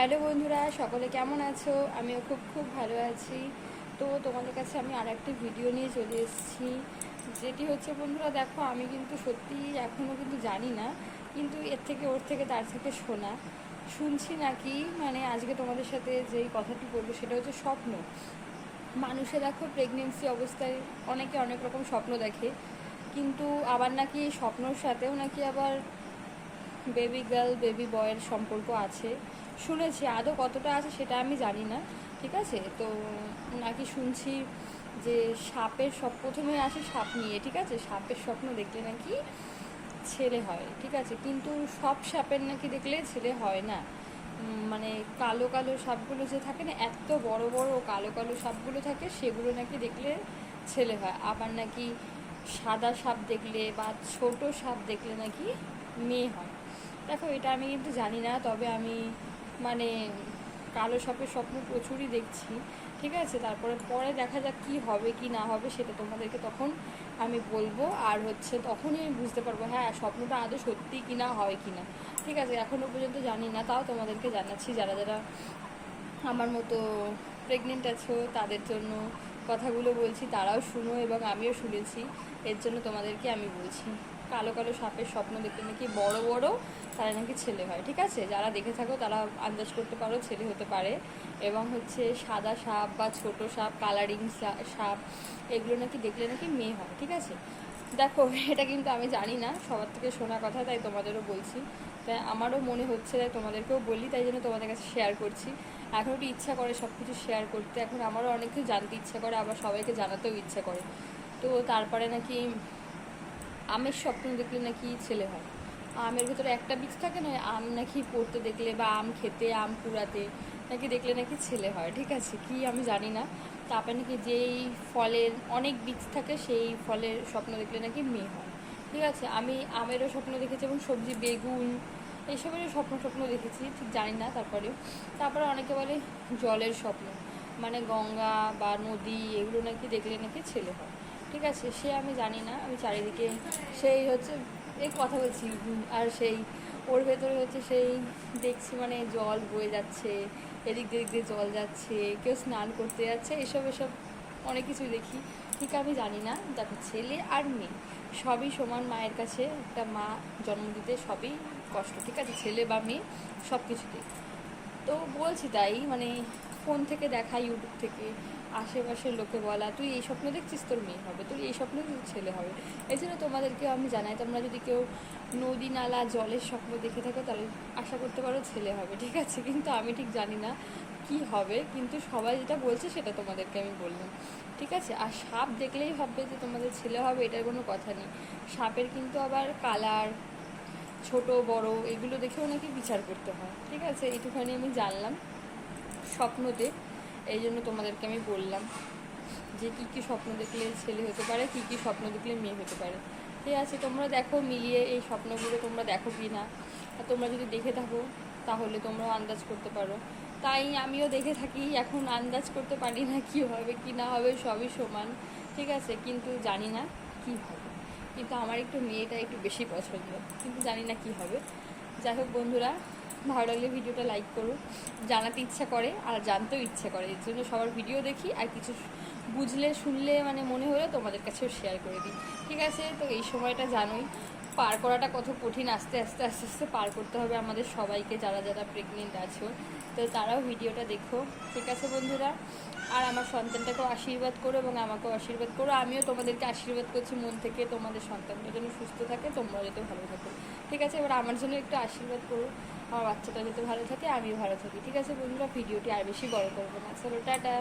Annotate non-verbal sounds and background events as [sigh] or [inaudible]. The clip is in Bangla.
হ্যালো বন্ধুরা, সকলে কেমন আছো? আমিও খুব খুব ভালো আছি। তো তোমাদের কাছে আমি আর একটি ভিডিও নিয়ে চলে এসেছি, যেটি হচ্ছে বন্ধুরা, দেখো, আমি কিন্তু সত্যি এখনও কিন্তু জানি না, কিন্তু এর থেকে ওর থেকে তার থেকে শোনা। শুনছি নাকি মানে আজকে তোমাদের সাথে যেই কথাটি বলব সেটা হচ্ছে স্বপ্ন। মানুষে দেখো প্রেগনেন্সি অবস্থায় অনেকে অনেক রকম স্বপ্ন দেখে, কিন্তু আবার নাকি স্বপ্নর সাথেও নাকি আবার বেবি গার্ল বেবি বয়ের সম্পর্ক আছে। শুনেছি, আদৌ কতটা আছে সেটা আমি জানি না, ঠিক আছে? তো নাকি শুনছি যে সাপের সব প্রথমে আসে সাপ নিয়ে, ঠিক আছে? সাপের স্বপ্ন দেখলে নাকি ছেলে হয়, ঠিক আছে? কিন্তু সব সাপের নাকি দেখলে ছেলে হয় না। মানে কালো কালো সাপগুলো যে থাকে না, এত বড় বড় কালো কালো সাপগুলো থাকে, সেগুলো নাকি দেখলে ছেলে হয়। আবার নাকি সাদা সাপ দেখলে বা ছোট সাপ দেখলে নাকি মেয়ে হয়। দেখো, এটা আমি কিন্তু জানি না, তবে আমি মানে কালো সাপের স্বপ্ন প্রচুরই দেখছি, ঠিক আছে? তারপরে পরে দেখা যাক কি হবে, কি না হবে, সেটা তোমাদেরকে তখন আমি বলব। আর হচ্ছে তখনই আমি বুঝতে পারব হ্যাঁ স্বপ্নটা আদৌ সত্যি কি না হয় কি না ঠিক আছে এখনও পর্যন্ত জানি না, তাও তোমাদেরকে জানাচ্ছি। যারা যারা আমার মতো প্রেগনেন্ট আছো, তাদের জন্য কথাগুলো বলছি, তারাও শুনো এবং আমিও শুনেছি। এর জন্য তোমাদেরকে আমি বলছি। কালো কালো সাপের স্বপ্ন দেখতে নাকি বড় বড়, তারা নাকি ছেলে হয়, ঠিক আছে? যারা দেখে থাকো তারা আন্দাজ করতে পারো ছেলে হতে পারে। এবং হচ্ছে সাদা সাপ বা ছোট সাপ কালারিং সাপ, এগুলো নাকি দেখলে নাকি মেয়ে হয়, ঠিক আছে? দেখো, [laughs] এটা কিন্তু আমি জানি না, সবার থেকে শোনা কথা, তাই তোমাদেরও বলছি। তাই আমারও মনে হচ্ছে, তাই তোমাদেরকেও বলি, তাই জন্য তোমাদের কাছে শেয়ার করছি। এখন একটু ইচ্ছা করে সব কিছু শেয়ার করতে, এখন আমারও অনেক কিছু জানতে ইচ্ছা করে, আবার সবাইকে জানাতেও ইচ্ছা করে। তো তারপরে নাকি আমের স্বপ্ন দেখলে নাকি ছেলে হয়। আমের ভেতরে একটা বীজ থাকে না, আম নাকি পড়তে দেখলে বা আম খেতে, আম কুড়াতে নাকি দেখলে নাকি ছেলে হয়, ঠিক আছে? কি আমি জানি না। তারপরে নাকি যেই ফলের অনেক বীজ থাকে, সেই ফলের স্বপ্ন দেখলে নাকি মেয়ে হয়। ঠিক আছে? আমি আমেরও স্বপ্ন দেখেছি এবং সবজি, বেগুন এইসবেরও স্বপ্ন স্বপ্ন দেখেছি, ঠিক জানি না তারপরে তারপরে অনেকে বলে জলের স্বপ্ন। মানে গঙ্গা বা নদী, এগুলো নাকি দেখলে নাকি ছেলে হয়। ঠিক আছে, সে আমি জানি না, আমি চারিদিকে সেই হচ্ছে, এই কথা বলছি, আর সেই ওর ভেতরে হচ্ছে সেই দেখছি মানে জল বয়ে যাচ্ছে, এদিক এদিক দিয়ে জল যাচ্ছে, কেউ স্নান করতে যাচ্ছে, এসব এসব অনেক কিছুই দেখি। ঠিক আমি জানি না, দেখো ছেলে আর মেয়ে, সবই সমান মায়ের কাছে একটা মা জন্ম দিতে সবই কষ্ট, ঠিক আছে, ছেলে বা মেয়ে সব কিছুতেই তো বলছি তাই মানে ফোন থেকে দেখা ইউটিউব থেকে আশেপাশের লোকে বলা, তুই এই স্বপ্ন দেখছিস, তোর মেয়ে হবে তুই এই স্বপ্ন তোর ছেলে হবে। এই জন্য তোমাদেরকে আমি জানাই, তোমরা যদি কেউ নদী নালা, জলের স্বপ্ন দেখে থাকো, তাহলে আশা করতে পারো ছেলে হবে, ঠিক আছে? কিন্তু আমি ঠিক জানি না কি হবে, কিন্তু সবাই যেটা বলছে সেটা তোমাদেরকে আমি বললাম, ঠিক আছে? আর সাপ দেখলেই ভাববে যে তোমাদের ছেলে হবে, এটার কোনো কথা নেই। সাপের কিন্তু আবার কালার, ছোট, বড়, এগুলো দেখেও নাকি বিচার করতে হয়, ঠিক আছে? এইটুখানি আমি জানলাম, স্বপ্নতে। এই জন্য তোমাদেরকে আমি বললাম যে কী কী স্বপ্ন দেখলে ছেলে হতে পারে, কী কী স্বপ্ন দেখলে মেয়ে হতে পারে। ঠিক আছে, তোমরা দেখো মিলিয়ে এই স্বপ্নগুলো তোমরা দেখো কি না। আর তোমরা যদি দেখে থাকো, তাহলে তোমরাও আন্দাজ করতে পারো। তাই আমিও দেখে থাকি, এখন আন্দাজ করতে পারি না কি হবে, কি না হবে, সবই সমান। ঠিক আছে, কিন্তু জানি না কি হবে। কিন্তু আমার একটু মেয়েটা একটু বেশি পছন্দ, কিন্তু জানি না কি হবে। যাই হোক বন্ধুরা ভালো লাগলে ভিডিওটা লাইক করো, জানাতে ইচ্ছা করে আর জানতেও ইচ্ছা করে। এর জন্য সবার ভিডিও দেখি আর কিছু বুঝলে, শুনলে মানে মনে হলে তোমাদের কাছেও শেয়ার করে দিই। ঠিক আছে, তো এই সময়টা জানোই। পার করাটা কত কঠিন, আস্তে আস্তে আস্তে আস্তে পার করতে হবে আমাদের সবাইকে, যারা যারা প্রেগনেন্ট আছো। তো তারাও ভিডিওটা দেখো, ঠিক আছে বন্ধুরা? আর আমার সন্তানটাকেও আশীর্বাদ করো এবং আমাকেও আশীর্বাদ করো। আমিও তোমাদেরকে আশীর্বাদ করছি মন থেকে, তোমাদের সন্তানটা যেন সুস্থ থাকে তোমরা যাতে ভালো থাকো। ঠিক আছে? এবার আমার জন্য একটু আশীর্বাদ করো। আমার বাচ্চাটা যাতে ভালো থাকে, আমিও ভালো থাকি। ঠিক আছে বন্ধুরা? ভিডিওটি আর বেশি বড় করব না। চলো, টাটা!